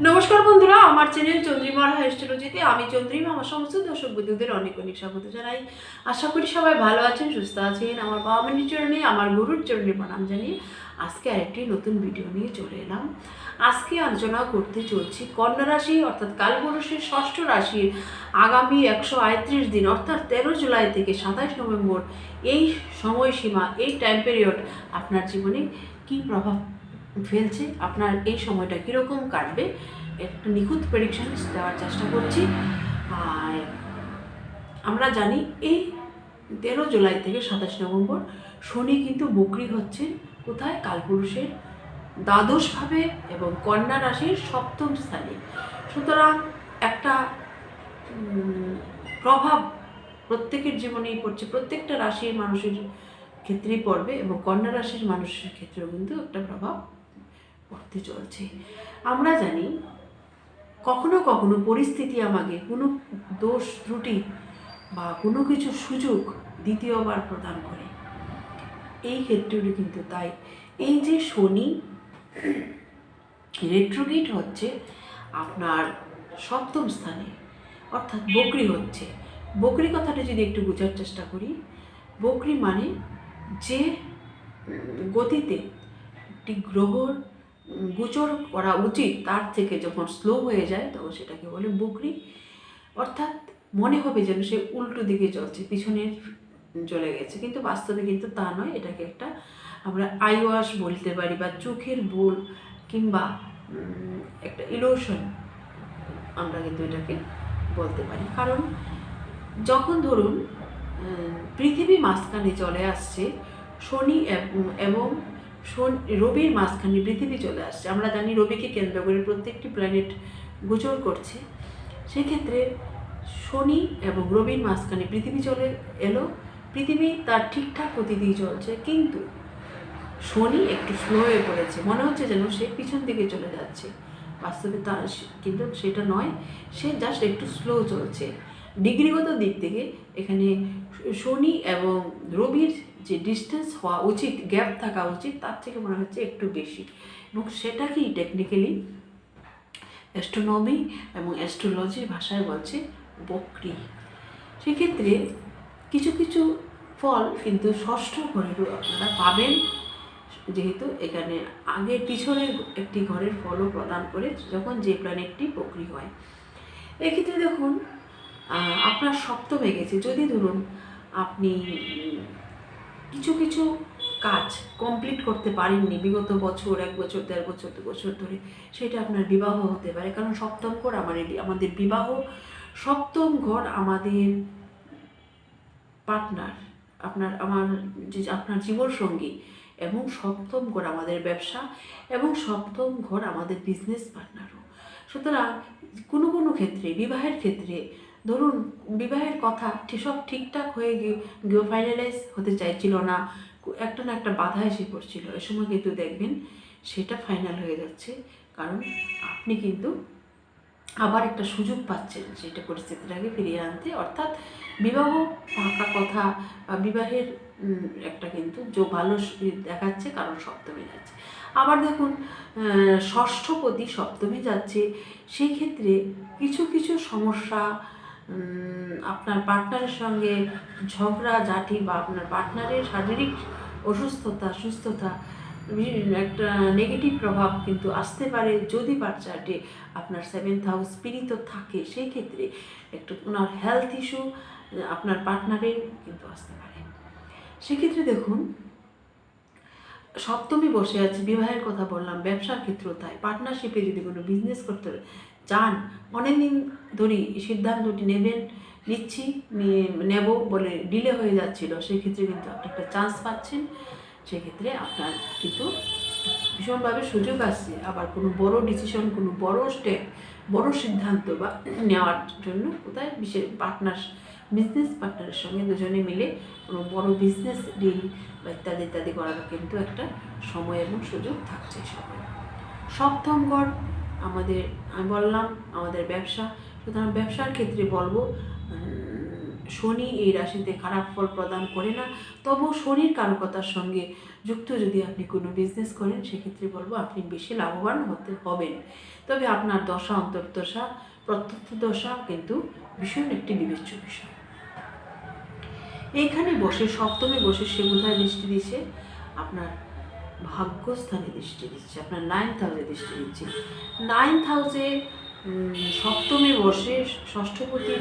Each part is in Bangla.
নমস্কার বন্ধুরা, আমার চ্যানেল চন্দ্রিমার হাইস্টোলজিতে আমি চন্দ্রিমা আমার সমস্ত দর্শক বন্ধুদের অনেক অনেক স্বাগত জানাই। আশা করি সবাই ভালো আছেন, সুস্থ আছেন। আমার বাবা মানির চরণে, আমার গুরুর চরণে প্রণাম জানিয়ে আজকে আরেকটি নতুন ভিডিও নিয়ে চলে এলাম। আজকে আলোচনা করতে চলছি কন্যা রাশি, অর্থাৎ কালপুরুষের ষষ্ঠ রাশির আগামী একশো আটত্রিশ দিন, অর্থাৎ তেরো জুলাই থেকে সাতাশ নভেম্বর এই সময়সীমা, এই টাইম পিরিয়ড আপনার জীবনে কী প্রভাব ফেলছে। আপনার এই সময়টা কীরকম কাটবে, একটা নিখুঁত প্রেডিকশন দেওয়ার চেষ্টা করছি। আর আমরা জানি এই তেরো জুলাই থেকে সাতাশ নভেম্বর শনি কিন্তু বকরি হচ্ছে কোথায়? কালপুরুষের দ্বাদশভাবে এবং কন্যা রাশির সপ্তম স্থানে। সুতরাং একটা প্রভাব প্রত্যেকের জীবনেই পড়ছে। প্রত্যেকটা রাশির মানুষের ক্ষেত্রেই পড়বে এবং কন্যা রাশির মানুষের ক্ষেত্রেও কিন্তু একটা প্রভাব পড়তে চলছে। আমরা জানি কখনো কখনো পরিস্থিতি আমাকে কোনো দোষ, ত্রুটি বা কোনো কিছু সুযোগ দ্বিতীয়বার প্রদান করে। এই ক্ষেত্রেও কিন্তু তাই। এই যে শনি রেট্রোগেট হচ্ছে আপনার সপ্তম স্থানে, অর্থাৎ বকরি হচ্ছে। বকরি কথাটা যদি একটু বোঝার চেষ্টা করি, বকরি মানে যে গতিতে একটি গ্রহর গোচর করা উচিত, তার থেকে যখন স্লো হয়ে যায়, তখন সেটাকে বলে বকরি। অর্থাৎ মনে হবে যেন সে উল্টো দিকে চলছে, পিছনের চলে গেছে। কিন্তু বাস্তবে কিন্তু তা নয়, এটাকে একটা আমরা আইওয়াশ বলতে পারি বা চোখের বোল কিংবা একটা ইলোশন আমরা কিন্তু এটাকে বলতে পারি। কারণ যখন ধরুন পৃথিবী মাঝখানে চলে আসছে, শনি এবং শনি, রবির মাঝখানে পৃথিবী চলে আসছে। আমরা জানি রবিকে কেন্দ্র করে প্রত্যেকটি প্ল্যানেট গোচর করছে। সেক্ষেত্রে শনি এবং রবির মাঝখানে পৃথিবী চলে এলো। পৃথিবী তার ঠিকঠাক দিয়ে চলছে, কিন্তু শনি একটু স্লো হয়ে পড়েছে। মনে হচ্ছে যেন সে পিছন দিকে চলে যাচ্ছে। বাস্তবে তা কিন্তু সেটা নয়। সে জাস্ট একটু স্লো চলছে। ডিগ্রিগত দিক থেকে এখানে শনি এবং রবির যে ডিস্টেন্স হওয়া উচিত গ্যাপ থাকা উচিত, তার থেকে মনে হচ্ছে একটু বেশি। এবং সেটাকেই টেকনিক্যালি অ্যাস্ট্রোনমি এবং অ্যাস্ট্রোলজির ভাষায় বলছে বক্রি। সেক্ষেত্রে কিছু কিছু ফল কিন্তু ষষ্ঠ ঘরেরও আপনারা পাবেন, যেহেতু এখানে আগের পিছনের একটি ঘরের ফলও প্রদান করে যখন যে প্ল্যানেটটি বক্রি হয়। এক্ষেত্রে দেখুন আপনার সপ্তমে গেছে। যদি ধরুন, আপনি কিছু কিছু কাজ কমপ্লিট করতে পারেননি বিগত বছর, এক বছর, দেড় বছর, দু বছর ধরে। সেটা আপনার বিবাহ হতে পারে, কারণ সপ্তম ঘর আমাদের আমাদের বিবাহ, সপ্তম ঘর আমাদের পার্টনার আপনার, আমার যে আপনার জীবনসঙ্গী এবং সপ্তম ঘর আমাদের ব্যবসা এবং সপ্তম ঘর আমাদের বিজনেস পার্টনারও সুতরাং কোনো কোনো ক্ষেত্রে, বিবাহের ক্ষেত্রে ধরুন বিবাহের কথা সব ঠিকঠাক হয়ে গিয়ে ফাইনালাইজ হতে চাইছিল না, একটা না একটা বাধা এসে পড়ছিল। এ সময় কিন্তু দেখবেন সেটা ফাইনাল হয়ে যাচ্ছে। কারণ আপনি কিন্তু আবার একটা সুযোগ পাচ্ছেন সেটা পরিস্থিতিটাকে ফিরিয়ে আনতে। অর্থাৎ বিবাহ পাকা কথা বা বিবাহের একটা কিন্তু যে ভালো দেখাচ্ছে কারণ সপ্তমে যাচ্ছে। আবার দেখুন ষষ্ঠপতি সপ্তমে যাচ্ছে। সেই ক্ষেত্রে কিছু কিছু সমস্যা আপনার পার্টনারের সঙ্গে ঝগড়া, ঝাঁটি বা আপনার পার্টনারের শারীরিক অসুস্থতা, সুস্থতা একটা নেগেটিভ প্রভাব কিন্তু আসতে পারে যদি বাচ্চাটি আপনার সেভেন্থ হাউস স্পিরিত থাকে সেই ক্ষেত্রে একটু ওনার হেলথ ইস্যু আপনার পার্টনারের কিন্তু আসতে পারে। সেক্ষেত্রে দেখুন, সপ্তমী বসে আছে, বিবাহের কথা বললাম, ব্যবসার ক্ষেত্রেও তাই পার্টনারশিপে যদি কোনো বিজনেস করতে চান অনেকদিন ধরেই এই সিদ্ধান্তটি নেবেন, নিচ্ছি নেব বলে ডিলে হয়ে যাচ্ছিল। সেক্ষেত্রে কিন্তু আপনি একটা চান্স পাচ্ছেন। সেক্ষেত্রে আপনার কিন্তু ভীষণভাবে সুযোগ আসছে। আবার কোনো বড় ডিসিশন কোনো বড় স্টেপ বড় সিদ্ধান্ত বা নেওয়ার জন্য কোথায় বিশেষ পার্টনার বিজনেস পার্টনারের সঙ্গে দুজনে মিলে কোনো বড় বিজনেস ডিল বা ইত্যাদি ইত্যাদি করার কিন্তু একটা সময় এবং সুযোগ থাকছে সবাই সপ্তম ঘর আমাদের, আমি বললাম আমাদের ব্যবসা, সুতরাং ব্যবসার ক্ষেত্রে বলব শনি এই রাশিতে খারাপ ফল প্রদান করে না। তবু শনির কারকতার সঙ্গে যুক্ত যদি আপনি কোনো বিজনেস করেন, সেক্ষেত্রে বলব আপনি বেশি লাভবান হতে হবেন। তবে আপনার দশা, অন্তর্দশা প্রত্যক্ষ দশা কিন্তু ভীষণ একটি বিবেচ্য বিষয়। এইখানে বসে সপ্তমে বসে সে দৃষ্টি দিচ্ছে আপনার ভাগ্যস্থানে দৃষ্টি দিচ্ছে, আপনার নাইন্থ হাউসে দৃষ্টি দিচ্ছে। নাইন্থ হাউসে সপ্তমে বসে ষষ্ঠপতি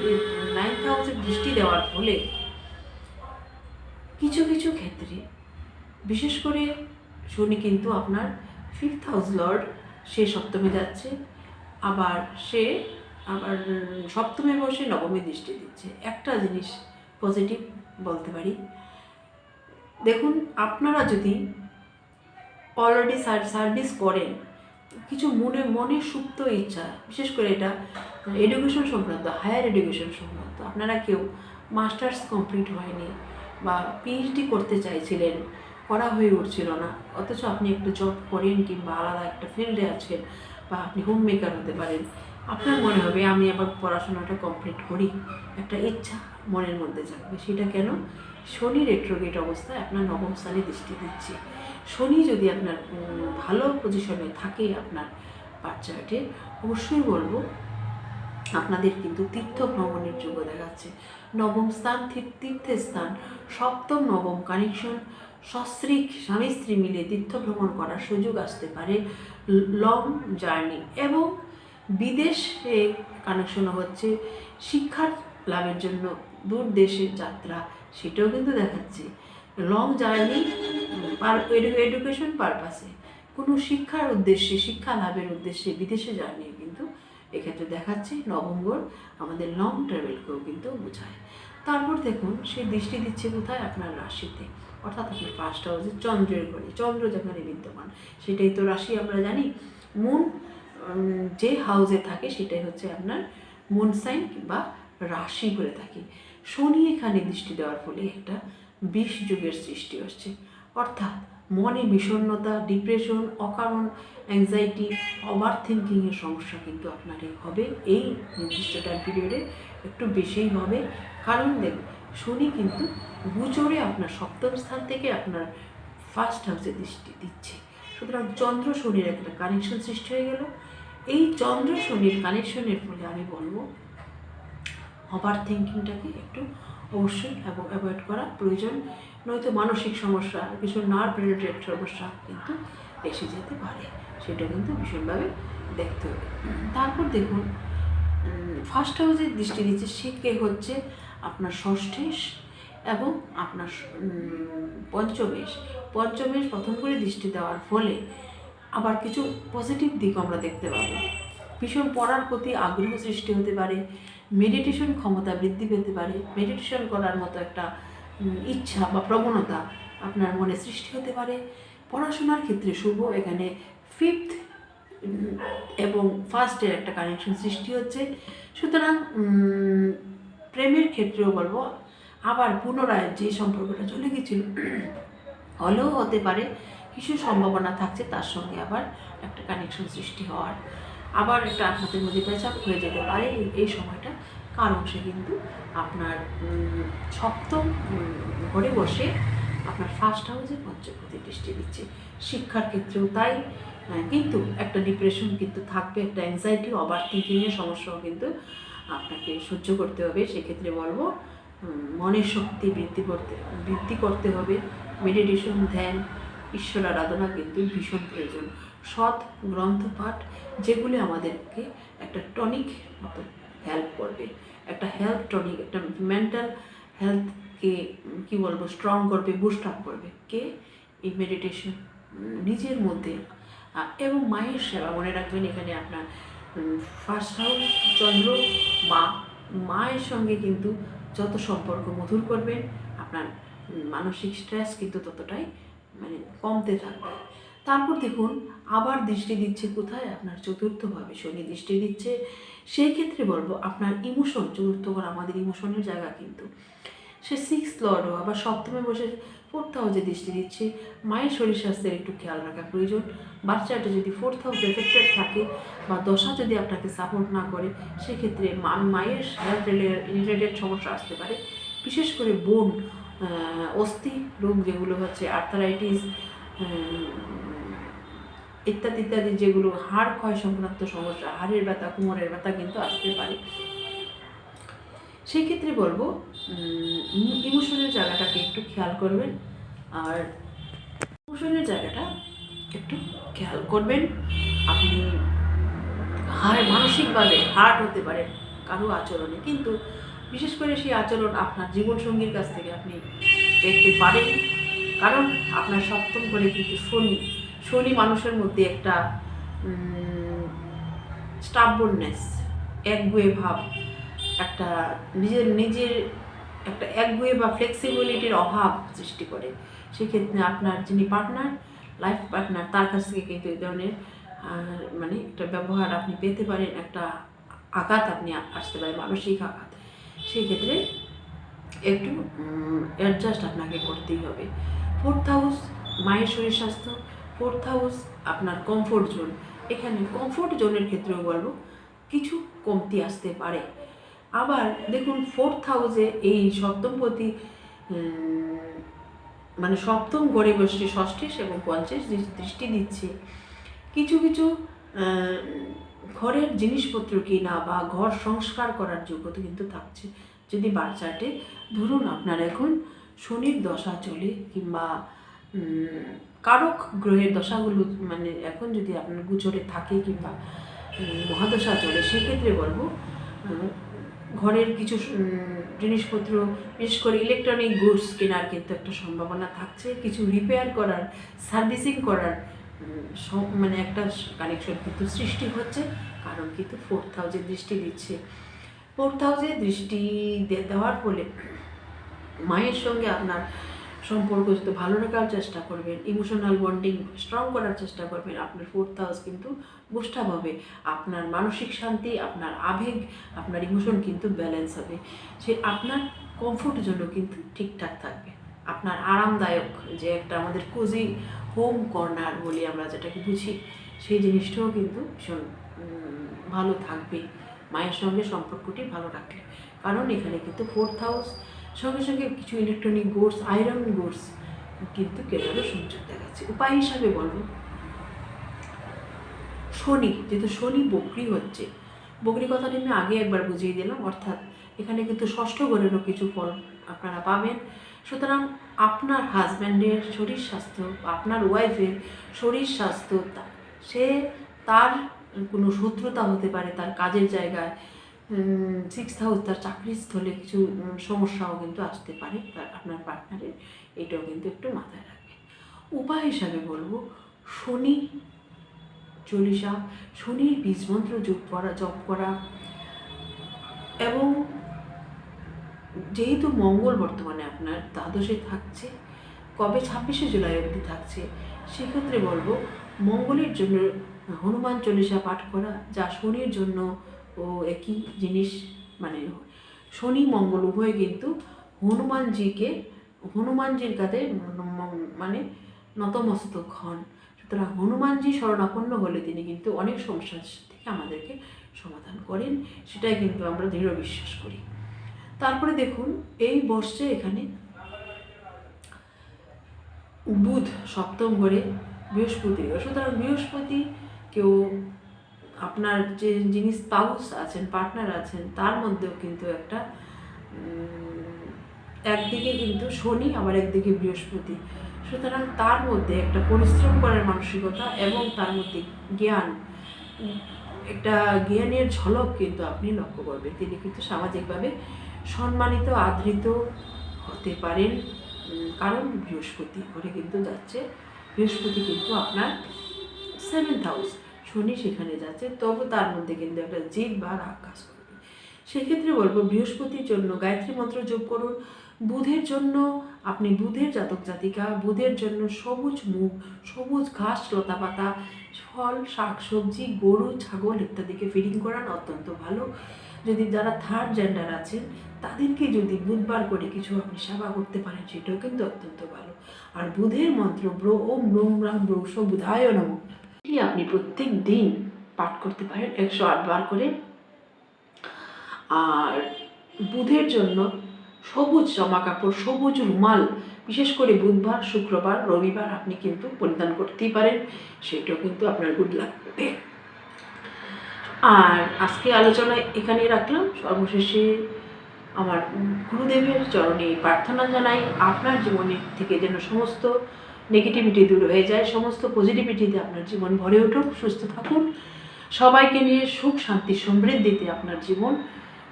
নাইন্থ হাউসে দৃষ্টি দেওয়ার ফলে কিছু কিছু ক্ষেত্রে, বিশেষ করে শনি কিন্তু আপনার ফিফথ হাউস লর্ড সে সপ্তমে যাচ্ছে, আবার সে, আবার সপ্তমে বসে নবমে দৃষ্টি দিচ্ছে। একটা জিনিস পজিটিভ বলতে পারি। দেখুন, আপনারা যদি অলরেডি সার্ভিস করেন। কিছু মনে মনে সুপ্ত ইচ্ছা, বিশেষ করে এটা এডুকেশন সংক্রান্ত হায়ার এডুকেশন সংক্রান্ত। আপনারা কেউ মাস্টার্স কমপ্লিট হয়নি বা পিএইচডি করতে চাইছিলেন, করা হয়ে উঠছিল না, অথচ আপনি একটু জব করেন কিংবা আলাদা একটা ফিল্ডে আছেন বা আপনি হোম মেকার হতে পারেন, আপনার মনে হবে আমি আবার পড়াশোনাটা কমপ্লিট করি। একটা ইচ্ছা। মনের মধ্যে জাগবে সেটা কেন? শনি রেট্রোগেট অবস্থায় আপনার নবম স্থানে দৃষ্টি দিচ্ছে। শনি যদি আপনার ভালো পজিশনে থাকে আপনার বাচ্চাটে অবশ্যই বলব আপনাদের কিন্তু তীর্থ ভ্রমণের যোগ্য দেখাচ্ছে। নবম স্থান, তীর- তীর্থের স্থান, সপ্তম, নবম কানেকশন সস্ত্রীক স্বামী স্ত্রী মিলে তীর্থ ভ্রমণ করার সুযোগ আসতে পারে লং জার্নি এবং বিদেশে কানেকশন হচ্ছে শিক্ষার লাভের জন্য। দূর দেশের যাত্রা, সেটাও কিন্তু দেখাচ্ছে। লং জার্নি এডুকেশন পারপাসে কোনো শিক্ষার উদ্দেশ্যে, শিক্ষা লাভের উদ্দেশ্যে বিদেশে জার্নি কিন্তু এক্ষেত্রে দেখাচ্ছে নভেম্বর, আমাদের লং ট্রাভেলকেও কিন্তু বোঝায়। তারপর দেখুন, সে দৃষ্টি দিচ্ছে কোথায়? আপনার রাশিতে। অর্থাৎ আপনার ফার্স্ট হাউসে চন্দ্রের ঘরে। চন্দ্র যেখানে বিদ্যমান, সেটাই তো রাশি আমরা জানি। মুন যে হাউসে থাকে, সেটাই হচ্ছে আপনার মুন সাইন বা রাশি বলে থাকি। শনি এখানে দৃষ্টি দেওয়ার ফলে একটা বিষ যুগের সৃষ্টি হচ্ছে। অর্থাৎ মনে বিষণ্ণতা ডিপ্রেশন অকারণ অ্যাংজাইটি ওভার থিঙ্কিংয়ের সমস্যা কিন্তু আপনার হবে। এই নির্দিষ্ট টাইম পিরিয়ডে একটু বেশিই হবে। কারণ দেখুন, শনি কিন্তু গুচরে আপনার সপ্তম স্থান থেকে আপনার ফার্স্ট হাউসে দৃষ্টি দিচ্ছে। সুতরাং চন্দ্র শনির একটা কানেকশন সৃষ্টি হয়ে গেল। এই চন্দ্র শনির কানেকশনের ফলে আমি বলব ওভার থিঙ্কিংটাকে একটু অবশ্যই অ্যাভয়েড করা প্রয়োজন। নয়তো মানসিক সমস্যা কিছু নার্ভ রিলেটেড সমস্যা কিন্তু এসে যেতে পারে। সেটা কিন্তু ভীষণভাবে দেখতে হবে। তারপর দেখুন ফার্স্ট হাউসে দৃষ্টি দিচ্ছে সে কে হচ্ছে আপনার ষষ্ঠেশ এবং আপনার পঞ্চমেশ পঞ্চমেশ প্রথম করে দৃষ্টি দেওয়ার ফলে আবার কিছু পজিটিভ দিক আমরা দেখতে পাবো। ভীষণ পড়ার প্রতি আগ্রহ সৃষ্টি হতে পারে। মেডিটেশন ক্ষমতা বৃদ্ধি পেতে পারে। মেডিটেশন করার মতো একটা ইচ্ছা বা প্রবণতা আপনার মনে সৃষ্টি হতে পারে। পড়াশোনার ক্ষেত্রে শুভ, এখানে ফিফথ এবং ফার্স্টের একটা কানেকশন সৃষ্টি হচ্ছে। সুতরাং প্রেমের ক্ষেত্রেও বলব, আবার পুনরায় যে সম্পর্কটা চলে গেছিল, হলেও হতে পারে, কিছু সম্ভাবনা থাকছে, তার সঙ্গে আবার একটা কানেকশন সৃষ্টি হওয়ার। আবার একটা আপনাদের মধ্যে পেঁচাপ হয়ে যেতে পারে এই- সময়টা। কারণ সে কিন্তু আপনার সপ্তম ঘরে বসে আপনার ফার্স্ট হাউসে পঞ্চপতি দৃষ্টি দিচ্ছে। শিক্ষার ক্ষেত্রেও তাই কিন্তু একটা ডিপ্রেশন কিন্তু থাকবে, একটা অ্যাংজাইটি ওভার থিঙ্কিংয়ের সমস্যাও কিন্তু আপনাকে সহ্য করতে হবে। সেক্ষেত্রে বলব মনের শক্তি বৃদ্ধি করতে বৃদ্ধি করতে হবে। মেডিটেশন ধ্যান ঈশ্বর আরাধনা কিন্তু ভীষণ প্রয়োজন। সৎ গ্রন্থ পাঠ যেগুলি আমাদেরকে একটা টনিক মতো হেল্প করবে। একটা হেলথ টনিক একটা মেন্টাল হেলথকে কি বলব স্ট্রং করবে বুস্ট আপ করবে। কে? এই মেডিটেশন নিজের মধ্যে। এবং মায়ের সেবা। মনে রাখবেন, এখানে আপনার ফার্স্ট হাউস চন্দ্র, মা। মায়ের সঙ্গে কিন্তু যত সম্পর্ক মধুর করবেন, আপনার মানসিক স্ট্রেস কিন্তু ততটাই মানে কমতে থাকবে। তারপর দেখুন, আবার দৃষ্টি দিচ্ছে কোথায়? আপনার চতুর্থভাবে শনি দৃষ্টি দিচ্ছে। সেই ক্ষেত্রে বলব, আপনার ইমোশন, চতুর্থ ঘর আমাদের ইমোশনের জায়গা কিন্তু। সে সিক্স লর্ডও আবার সপ্তমে বসে ফোর্থ হাউসে দৃষ্টি দিচ্ছে। মায়ের শরীর স্বাস্থ্যের একটু খেয়াল রাখা প্রয়োজন। বাচ্চাটা যদি ফোর্থ হাউস এফেক্টেড থাকে বা দশা যদি আপনাকে সাপোর্ট না করে, সেক্ষেত্রে মায়ের হেলথ রিলেটেড সমস্যা আসতে পারে। বিশেষ করে বোন অস্থি রোগ যেগুলো হচ্ছে আর্থারাইটিস ইত্যাদি ইত্যাদি যেগুলো হাড় ক্ষয় সংক্রান্ত সমস্যা, হাড়ের ব্যথা, কোমরের ব্যথা কিন্তু আসতে পারে। সেই ক্ষেত্রে বলব ইমোশনের জায়গাটাকে একটু খেয়াল করবেন। আর ইমোশনের জায়গাটা একটু খেয়াল করবেন। আপনি হার মানসিকভাবে হার্ট হতে পারেন কারও আচরণে, কিন্তু বিশেষ করে সেই আচরণ আপনার জীবনসঙ্গীর কাছ থেকে আপনি দেখতে পারেন। কারণ আপনার সপ্তম করে কিন্তু শনি শনি মানুষের মধ্যে একটা স্টাবনেস একগুয়ে ভাব, একটা নিজের নিজের একটা একগুয়ে বা ফ্লেক্সিবিলিটির অভাব সৃষ্টি করে। সেক্ষেত্রে আপনার যিনি পার্টনার লাইফ পার্টনার তার কাছ থেকে কিন্তু এই ধরনের মানে একটা ব্যবহার আপনি পেতে পারেন, একটা আঘাত আপনি আসতে পারেন মানসিক আঘাত। সেই ক্ষেত্রে একটু অ্যাডজাস্ট আপনাকে করতেই হবে। ফোর্থ হাউস মায়ের শরীর স্বাস্থ্য ফোর্থ হাউস আপনার কমফোর্ট জোন এখানে কমফোর্ট জোনের ক্ষেত্রেও বলব, কিছু কমতি আসতে পারে। আবার দেখুন ফোর্থ হাউসে এই সপ্তমপতি মানে সপ্তম গড়ে বসে ষষ্ঠীশ এবং পঞ্চাশ দৃষ্টি দিচ্ছে। কিছু কিছু ঘরের জিনিসপত্র কিনা বা ঘর সংস্কার করার যোগ্যতা কিন্তু থাকছে। যদি বাচ্চাটে ধরুন, আপনার এখন শনির দশা চলে কিংবা কারক গ্রহের দশাগুলো মানে এখন যদি আপনার গুচরে থাকে কিংবা মহাদশা চলে, সেক্ষেত্রে বলব ঘরের কিছু জিনিসপত্র, বিশেষ করে ইলেকট্রনিক গুডস কেনার কিন্তু একটা সম্ভাবনা থাকছে। কিছু রিপেয়ার করার সার্ভিসিং করার মানে একটা কানেকশন কিন্তু সৃষ্টি হচ্ছে। কারণ কিন্তু ফোর্থ হাউসে দৃষ্টি দিচ্ছে। ফোর্থ হাউসে দৃষ্টি দেওয়ার ফলে মায়ের সঙ্গে আপনার সম্পর্ক যদি ভালো রাখার চেষ্টা করবেন ইমোশনাল বন্ডিং স্ট্রং করার চেষ্টা করবেন, আপনার ফোর্থ হাউস কিন্তু বুস্টাপ হবে। আপনার মানসিক শান্তি, আপনার আবেগ, আপনার ইমোশন কিন্তু ব্যালেন্স হবে। সে আপনার কমফোর্ট জন্য কিন্তু ঠিকঠাক থাকবে। আপনার আরামদায়ক যে একটা আমাদের কোজি হোম কর্নার বলি আমরা যেটাকে বুঝি, সেই জিনিসটাও কিন্তু ভীষণ ভালো থাকবে। মায়ের সঙ্গে সম্পর্কটি ভালো রাখলে। কারণ এখানে কিন্তু ফোর্থ হাউস সঙ্গে সঙ্গে কিছু ইলেকট্রনিক গোডস আয়রন গোডস কিন্তু কেনারও সুযোগ দেখাচ্ছে। উপায় হিসাবে বলব, শনি, যেহেতু শনি বকরি হচ্ছে, বকরি কথাটি আমি আগে একবার বুঝিয়ে দিলাম, অর্থাৎ এখানে কিন্তু ষষ্ঠ ঘরেরও কিছু ফল আপনারা পাবেন। সুতরাং আপনার হাজব্যান্ডের শরীর স্বাস্থ্য আপনার ওয়াইফের শরীর স্বাস্থ্য সে তার কোনো শত্রুতা হতে পারে তার কাজের জায়গায় সিক্স হাউস তার স্থলে কিছু সমস্যাও কিন্তু আসতে পারে তার আপনার পার্টনারের এটাও কিন্তু একটু মাথায় রাখবেন। উপায় হিসাবে বলব, শনি চল্লিশা, শনির বীজমন্ত্র যোগ করা, জপ করা এবং যেহেতু মঙ্গল বর্তমানে আপনার দ্বাদশে থাকছে, কবে ছাব্বিশে জুলাই অবধি থাকছে, সেক্ষেত্রে বলব মঙ্গলের জন্য হনুমান চল্লিশা পাঠ করা, যা শনির জন্য ও একই জিনিস মানে শনি মঙ্গল, উভয় কিন্তু হনুমানজিকে, হনুমানজির কাছে মানে নতমস্তক হন। সুতরাং হনুমানজি শরণাপন্ন হলে তিনি কিন্তু অনেক সমস্যা থেকে আমাদেরকে সমাধান করেন, সেটাই কিন্তু আমরা দৃঢ় বিশ্বাস করি। তারপরে দেখুন, এই বর্ষে এখানে বুধ সপ্তম ঘরে বৃহস্পতি। সুতরাং বৃহস্পতি কেউ আপনার যে যিনি স্পাউস আছেন পার্টনার আছেন, তার মধ্যেও কিন্তু একটা একদিকে কিন্তু শনি, আবার একদিকে বৃহস্পতি। সুতরাং তার মধ্যে একটা পরিশ্রম করার মানসিকতা এবং তার মধ্যে জ্ঞান, একটা জ্ঞানের ঝলক কিন্তু আপনি লক্ষ্য করবেন। তিনি কিন্তু সামাজিকভাবে সম্মানিত, আদৃত হতে পারেন কারণ বৃহস্পতি ঘরে কিন্তু যাচ্ছে। বৃহস্পতি কিন্তু আপনার সেভেন্থ হাউস শনি সেখানে যাচ্ছে, তবু তার মধ্যে কিন্তু একটা জিদ বা রাগ কাজ করবে। সেক্ষেত্রে বলব, বৃহস্পতির জন্য গায়ত্রী মন্ত্র যোগ করুন। বুধের জন্য আপনি বুধের জাতক জাতিকা, বুধের জন্য সবুজ মুখ সবুজ ঘাস লতা পাতা ফল, শাক, সবজি, গরু, ছাগল ইত্যাদিকে ফিডিং করান, অত্যন্ত ভালো। যদি যারা থার্ড জেন্ডার আছেন, তাদেরকে যদি বুধবার করে কিছু আপনি সেবা করতে পারেন, সেটাও কিন্তু অত্যন্ত ভালো। আর বুধের মন্ত্র ব্রো ওম ব্রোম রাম ব্রৌস বুধায় নম। আপনি প্রত্যেক দিন পাঠ করতে পারেন একশো আটবার করে। আর বুধের জন্য সবুজ জামা কাপড়, সবুজ রুমাল, বিশেষ করে বুধবার, শুক্রবার, রবিবার আপনি কিন্তু পরিধান করতেই পারেন। সেটাও কিন্তু আপনার গুড লাগবে। আর আজকে আলোচনা এখানেই রাখলাম। সর্বশেষে আমার গুরুদেবের চরণে প্রার্থনা জানাই। আপনার জীবনের থেকে যেন সমস্ত নেগেটিভিটি দূর হয়ে যায়, সমস্ত পজিটিভিটিতে আপনার জীবন ভরে উঠুক, সুস্থ থাকুন সবাইকে নিয়ে সুখ, শান্তি, সমৃদ্ধিতে আপনার জীবন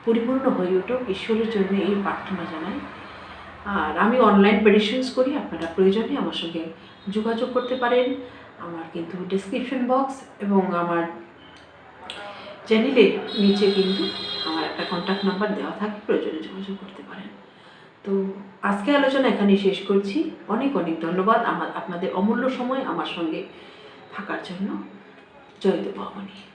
পরিপূর্ণ হয়ে উঠুক। ঈশ্বরের জন্য এই প্রার্থনা জানাই। আর আমি অনলাইন প্রেডিকশনস করি, আপনারা প্রয়োজনে আমার সঙ্গে যোগাযোগ করতে পারেন। আমার কিন্তু ডেসক্রিপশন বক্স এবং আমার চ্যানেলের নিচে কিন্তু আমার একটা কন্ট্যাক্ট নাম্বার দেওয়া থাকে, প্রয়োজনে যোগাযোগ করতে পারেন। তো আজকে আলোচনা এখানেই শেষ করছি। অনেক অনেক ধন্যবাদ আমার, আপনাদের অমূল্য সময় আমার সঙ্গে থাকার জন্য। জয়িত ভবানী।